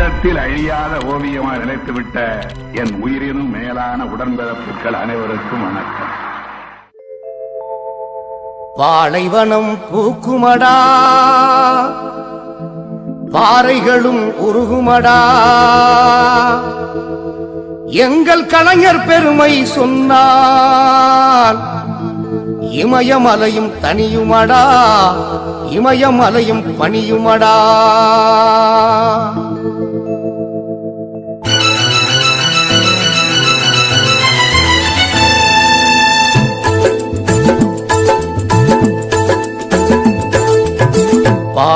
அழியாத ஓவியமாய் நினைத்துவிட்ட என் உயிரினும் மேலான உடன்பிறப்புகள் அனைவருக்கும் வணக்கம். பாலைவனம் பூக்குமடா. பாறைகளும் உருகுமடா. எங்கள் கலைஞர் பெருமை சொன்னால் இமயமலையும் தனியுமடா. இமயமலையும் பணியுமடா.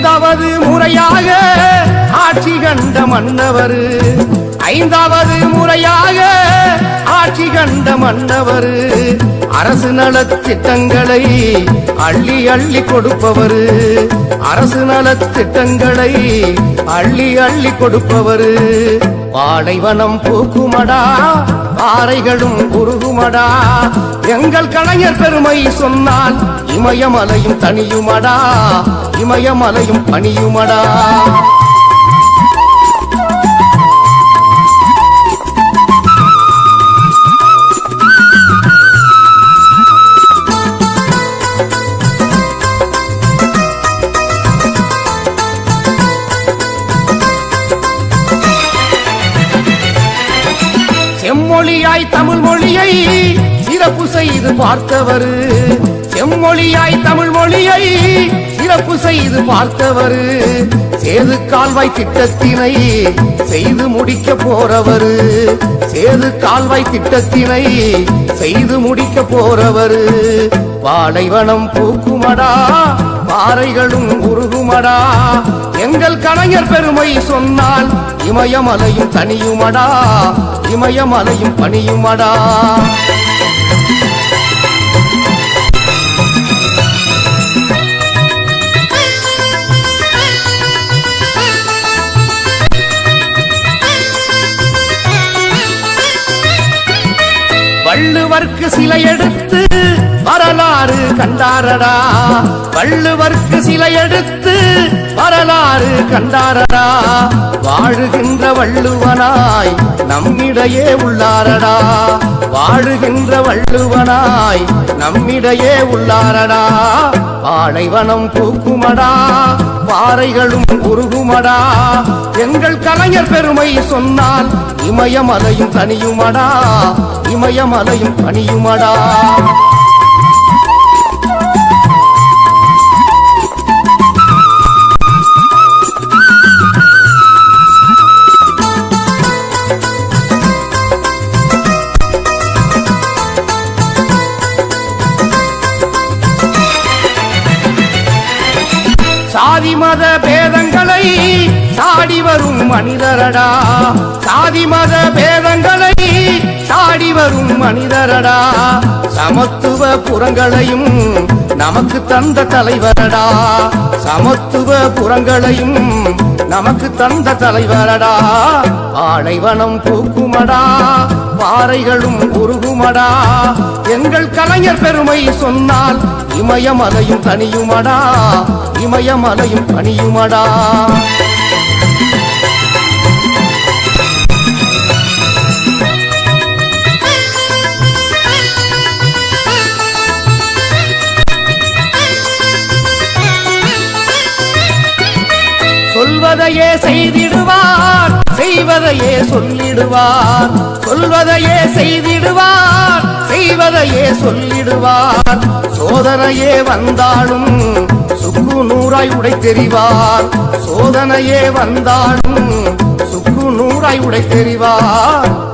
ஐந்தாவது முறையாக ஆட்சி கண்ட மன்னவர். ஐந்தாவது முறையாக ஆட்சி கண்ட மன்னவர். அரசு நலத்திட்டங்களை அள்ளி அள்ளி கொடுப்பவர். அரசு நலத்திட்டங்களை அள்ளி அள்ளி கொடுப்பவர். பாலைவனம் பூக்குமடா பாறைகளும் குறுகுமடா. எங்கள் கலைஞர் பெருமை சொன்னால் இமயமலையும் தனியுமடா இமயமலையும் பணியுமடா. செம்மொழியாய் தமிழ் மொழியை சிறப்பு செய்து பார்த்தவர். செம்மொழியாய் தமிழ் மொழியை சிறப்பு செய்து பார்த்தவர். சேது கால்வாய் திட்டத்தினை செய்து முடிக்க போறவர். சேது கால்வாய் திட்டத்தினை செய்து முடிக்க போறவர். பாலைவனம் பூக்குமடா பாறைகளும் உரு தனியுமடா. எங்கள் கலைஞர் பெருமை சொன்னால் இமயமலையும் தனியுமடா. இமயமலையும் பணியுமடா வள்ளுவர்க்கு சிலை எடுத்து வரலாறு கண்டாரடா. வள்ளுவர்க்கு சிலை எடுத்து வரலாறு கண்டாரடா. வாழுகின்ற வள்ளுவனாய் நம்மிடையே உள்ளாரடா. வாழுகின்ற வள்ளுவனாய் நம்மிடையே உள்ளாரடா. பாலைவனம் பூக்குமடா பாறைகளும் உருகுமடா. எங்கள் கலைஞர் பெருமை சொன்னால் இமயமலையும் தனியுமடா இமயமலையும் பணியுமடா சாதி மத பேதங்களை சாடி வரும் மனிதரடா. சாதி மத பேதங்களை சாடி வரும் மனிதரடா. சமத்துவ புறங்களையும் நமக்கு தந்த தலைவரடா. சமத்துவ புறங்களையும் நமக்கு தந்த தலைவரடா. ஆடைவனம் பூக்குமடா. பாறைகளும் உருகுமடா. எங்கள் கலைஞர் பெருமை சொன்னால் இமயமலையும் தனியுமடா. இமயமலையும் பணியுமடா சொல்வதையே செய்திடுவ செய்வதையே சொல்லிடுவார். சொல்வதையே செய்திடுவார். செய்வதையே சொல்லிடுவார். சோதனையே வந்தாலும் சுக்கு நூறாய் உடை தெரிவார். சோதனையே வந்தாலும் சுக்கு நூறாய் உடை தெரிவார்.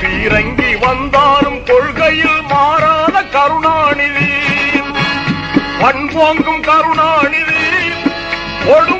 பீரங்கி வந்தாலும் கொள்கையில் மாறாத கருணாநிதி. பண்போங்கும் கருணாநிதி. ஒடும்